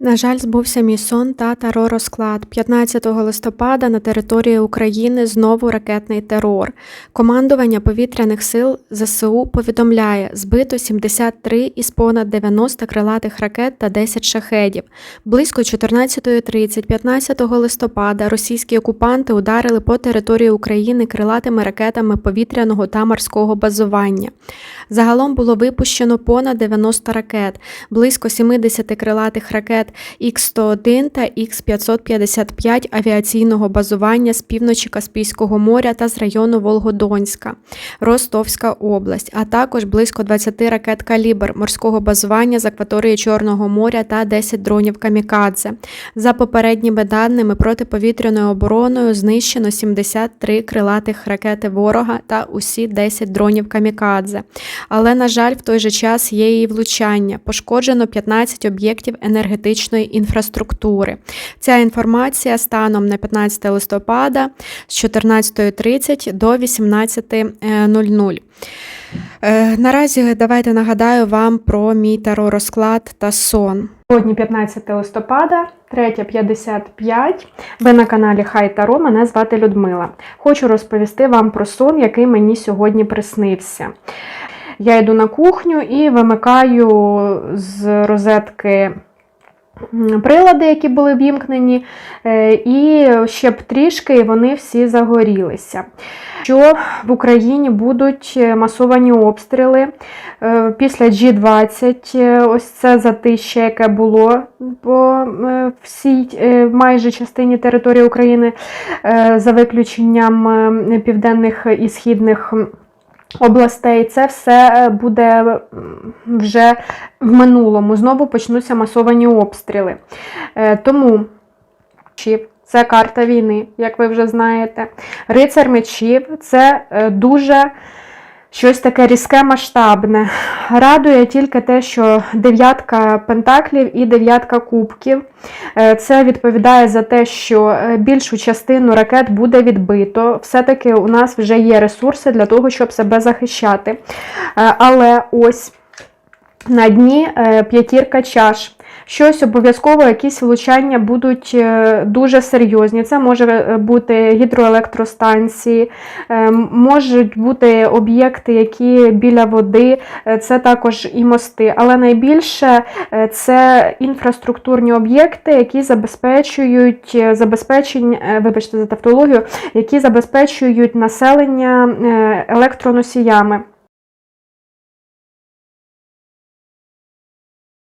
На жаль, збувся мій сон та теророзклад. 15 листопада на території України знову ракетний терор. Командування повітряних сил ЗСУ повідомляє, збито 73 із понад 90 крилатих ракет та 10 шахедів. Близько 14.30 15 листопада російські окупанти ударили по території України крилатими ракетами повітряного та морського базування. Загалом було випущено понад 90 ракет, близько 70 крилатих ракет Х-101 та Х-555 авіаційного базування з півночі Каспійського моря та з району Волгодонська, Ростовська область, а також близько 20 ракет «Калібр» морського базування з акваторії Чорного моря та 10 дронів «Камікадзе». За попередніми даними, протиповітряною обороною знищено 73 крилатих ракети ворога та усі 10 дронів «Камікадзе». Але, на жаль, в той же час є і влучання. Пошкоджено 15 об'єктів енергетичної інфраструктури. Ця інформація станом на 15 листопада з 14.30 до 18.00. Е, Наразі давайте нагадаю вам про мій теророзклад та сон. Сьогодні 15 листопада, 3.55. Ви на каналі Хай Таро. Мене звати Людмила. Хочу розповісти вам про сон, який мені сьогодні приснився. Я йду на кухню і вимикаю з розетки прилади, які були вімкнені, е, і ще б трішки і вони всі загорілися. Що в Україні будуть е, масовані обстріли е, після G20, е, ось це затище, яке було по всій майже частині території України, за виключенням південних і східних областей, це все е, буде вже в минулому. Знову почнуться масовані обстріли. Е, Тому це карта війни, як ви вже знаєте. Рицар мечів це е, дуже щось таке різке, масштабне. Радує тільки те, що дев'ятка пентаклів і дев'ятка кубків. Е, Це відповідає за те, що е, більшу частину ракет буде відбито. Все-таки у нас вже є ресурси для того, щоб себе захищати. Е, Але ось на дні е, п'ятірка чаш. Щось обов'язково, якісь влучання будуть е, дуже серйозні. Це може е, бути гідроелектростанції, можуть бути об'єкти, які біля води, це також і мости. Але найбільше це інфраструктурні об'єкти, які забезпечують забезпечень, е, вибачте за тавтологію, які забезпечують населення електроносіями.